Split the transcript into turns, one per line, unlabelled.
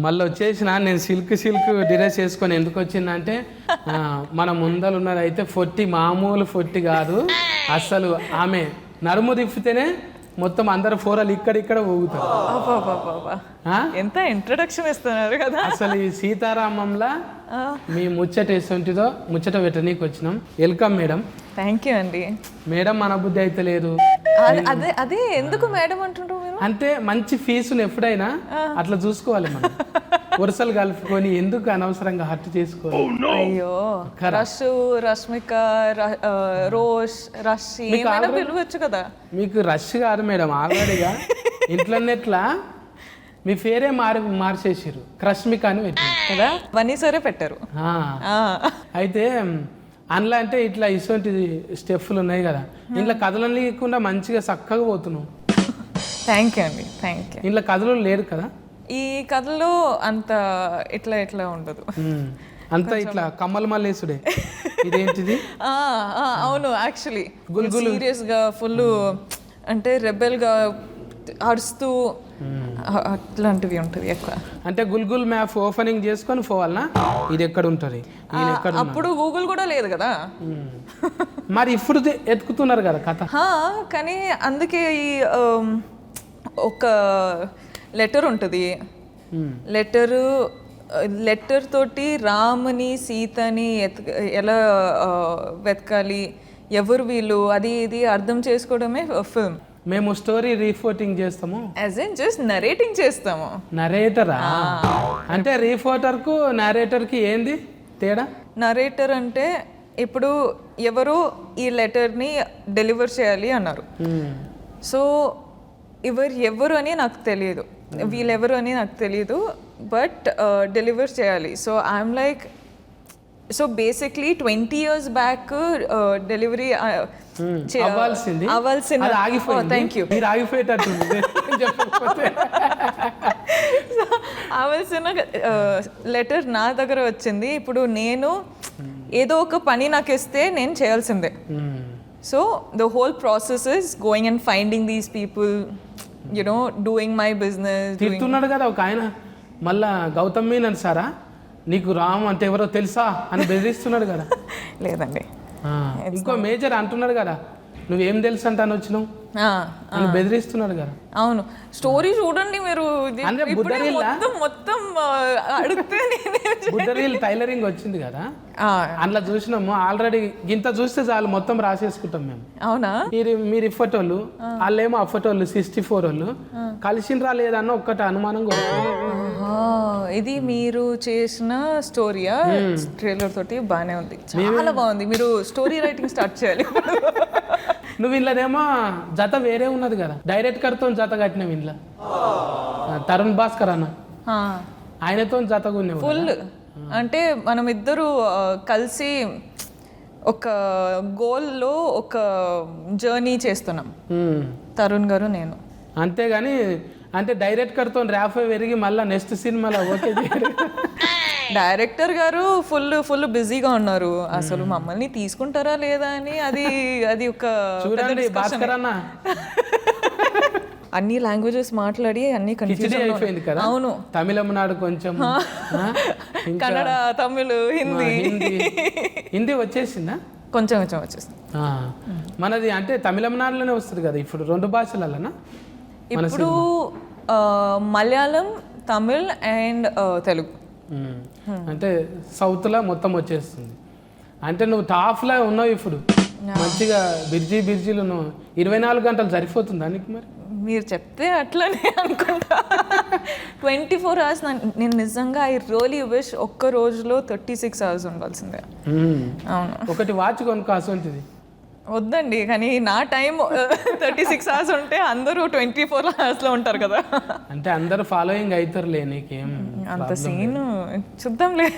మళ్ళీ వచ్చేసిన నేను సిల్క్ సిల్క్ డ్రెస్ వేసుకొని ఎందుకు వచ్చిందంటే మన ముందలు ఉన్నది అయితే ఫొట్టి మామూలు ఫొట్టి కాదు. అస్సలు ఆమె నరుము తిప్పితేనే మొత్తం అందరు ఫోరలు ఇక్కడిక్కడ ఊగుతారు.
అబ్బబ్బబ్బబ్బా.
ఆ?
ఎంత ఇంట్రడక్షన్ ఇస్తున్నారు కదా.
అసలు ఈ సీతారామంలా మీ ముచ్చట ఎటువంటిదో ముచ్చట పెట్టనీకి వచ్చినాం వెల్కమ్ మేడం
థ్యాంక్ యూ అండి.
మేడం మన బుద్ధి అయితే లేదు.
అదే- అదే అదే ఎందుకు మేడం అంటుండ్రు మీరు?
అంటే మంచి ఫీజును ఎప్పుడైనా అట్లా చూసుకోవాలి మనం. వరుసలు కలుపుకొని ఎందుకు అనవసరంగా హర్ట్ చేసుకోవాలి?
అయ్యో రష్ రష్మిక రోష్ రషి ఏమైనా పిలవచ్చు కదా?
మీకు రష్ కాదు మేడం ఆల్రెడీగా. ఇంట్లోనేట్లా మీ పేరే మారి మార్చేసారు క్రష్మిక అని పెట్టింది
కదా? వన్నీ సరే పెట్టారు.
ఆ.
ఆ.
అయితే అందులో అంటే ఇట్లా ఇటువంటి స్టెప్పులు ఉన్నాయి కదా. ఇంట్లో కథలు లేకుండా మంచిగా చక్కగా పోతున్నావు.
థ్యాంక్ యూ అండి థ్యాంక్ యూ
ఇంట్లో కథలు లేరు కదా.
ఈ కథలో అంత ఇట్లా ఇట్లా ఉండదు.
అంతా ఇట్లా కమ్మల మల్లేసుడే ఇదేంటిది?
అవును యాక్చువల్లీ సీరియస్గా ఫుల్ అంటే రెబెల్గా అరుస్తూ అట్లాంటివి ఉంటుంది ఎక్కువ.
అంటే గుల్గుల్ మ్యాప్ ఓపెనింగ్ చేసుకొని పోవాలనా? ఇది ఎక్కడ ఉంటుంది?
అప్పుడు గూగుల్ కూడా లేదు కదా.
మరి ఇప్పుడు ఎతుకుతున్నారు కదా కథ.
కానీ అందుకే ఈ ఒక లెటర్ ఉంటుంది. లెటరు లెటర్ తోటి రాముని సీతని ఎలా వెతకాలి ఎవరు వీళ్ళు అది ఇది అర్థం చేసుకోవడమే ఫిల్మ్.
మేము స్టోరీ రీఫోటింగ్ చేస్తాము.
యాజ్ ఇన్ జస్ట్ నరేటింగ్ చేస్తాము.
నరేటరా అంటే రీఫోటర్కు నరేటర్కి ఏంది తేడా?
నరేటర్ అంటే ఇప్పుడు ఎవరు ఈ లెటర్ని డెలివర్ చేయాలి అన్నారు. సో ఎవరు ఎవరు అని నాకు తెలియదు. వీళ్ళెవరు అని నాకు తెలియదు బట్ డెలివర్ చేయాలి. So I'm like so basically twenty years back delivery
అవ్వాల్సింది.
అవ్వాల్సిన
అది ఆగిపోయింది.
థ్యాంక్ యూ
మీరు ఆగిపోయేటట్టుంది.
అవ్వాల్సిన లెటర్ నా దగ్గర వచ్చింది. ఇప్పుడు నేను ఏదో ఒక పని నాకు ఇస్తే నేను చేయాల్సిందే. So the whole process is going and finding these people you know doing my business
తిడుతున్నాడు కదా ఒక ఆయన. మళ్ళా గౌతమ్ మీనన్ సారా? నీకు రామ్ అంటే ఎవరో తెలుసా? అని బెదిరిస్తున్నాడు కదా.
లేదండి.
ఇంకో మేజర్ అంటున్నాడు కదా. నువ్వేం తెలుసు అంటే అని వచ్చినావు? బెదిరిస్తున్నాడు కదా.
అవును. స్టోరీ చూడండి మీరు? మొత్తం మొత్తం అడిగితే
బుద్ధరీల్ టైలరింగ్ వచ్చింది కదా.
ఆ,
అందులో చూసినాము. ఆల్రెడీ ఇంత చూస్తే చాలు మొత్తం రాసేసుకుంటాం మేము.
అవునా?
మీరు మీరు ఇఫటోళ్ళు వాళ్ళేమో అఫటోళ్ళు సిక్స్టీ ఫోర్ వాళ్ళు. కలిసిండ్రా లేదన్న ఒక్కటి అనుమానం
ఇది మీరు చేసిన స్టోరీయా? ట్రైలర్ తోటి బాగానే ఉంది. చాలా బాగుంది. మీరు స్టోరీ రైటింగ్ స్టార్ట్ చేయాలి.
నువ్వు ఇంట్లోనేమో జత వేరే ఉన్నది కదా. డైరెక్ట్ కర్తో జత కట్టినావు ఇంట్లో తరుణ్ భాస్కర్ అన్న. ఆయనతో జత కొన్నావు
ఫుల్ అంటే మనం ఇద్దరు కలిసి ఒక గోల్లో ఒక జర్నీ చేస్తున్నాం. తరుణ్ గారు నేను.
అంతేగాని అంటే డైరెక్ట్ కర్తో ర్యాఫ్ పెరిగి మళ్ళీ నెక్స్ట్ సినిమాలో ఓకే.
డైరెక్టర్ గారు ఫుల్ ఫుల్ బిజీగా ఉన్నారు. అసలు మమ్మల్ని తీసుకుంటారా లేదా అని అది అది ఒక
అన్న.
లాంగ్వేజెస్ మాట్లాడి అన్ని
అయిపోయింది కదా?
అవును.
తమిళం నాడు కొంచెం
కన్నడ తమిళ్ హిందీ.
హిందీ. వచ్చేసిందా?
కొంచెం కొంచెం వచ్చేస్తుంది
ఆ. మనది అంటే తమిళనాడులోనే వస్తుంది కదా ఇప్పుడు రెండు భాషలలోనా?
ఇప్పుడు మలయాళం తమిళ్ అండ్ తెలుగు.
అంటే సౌత్లో మొత్తం వచ్చేస్తుంది. అంటే నువ్వు టాప్లో ఉన్నావు ఇప్పుడు. మంచిగా బిర్జీ బిర్జీలు ఉన్నావు. ఇరవై నాలుగు గంటలు సరిపోతుందా నీకు మరి?
మీరు చెప్తే అట్లనే అనుకుంటా. ట్వంటీ ఫోర్ అవర్స్ నేను నిజంగా ఐ రియలీ విష్ ఒక్క రోజులో థర్టీ సిక్స్ అవర్స్ ఉండాల్సిందే.
ఉమ్.
అవును.
ఒకటి వాచ్ కొనుక్కో అసొంటిది.
వద్దండి కానీ నా టైం థర్టీ సిక్స్ అవర్స్ ఉంటే అందరూ ట్వంటీ ఫోర్ అవర్స్లో ఉంటారు కదా.
అంటే అందరు ఫాలోయింగ్ అవుతారులే నీకేం?
అంత సీన్. చూద్దాంలే.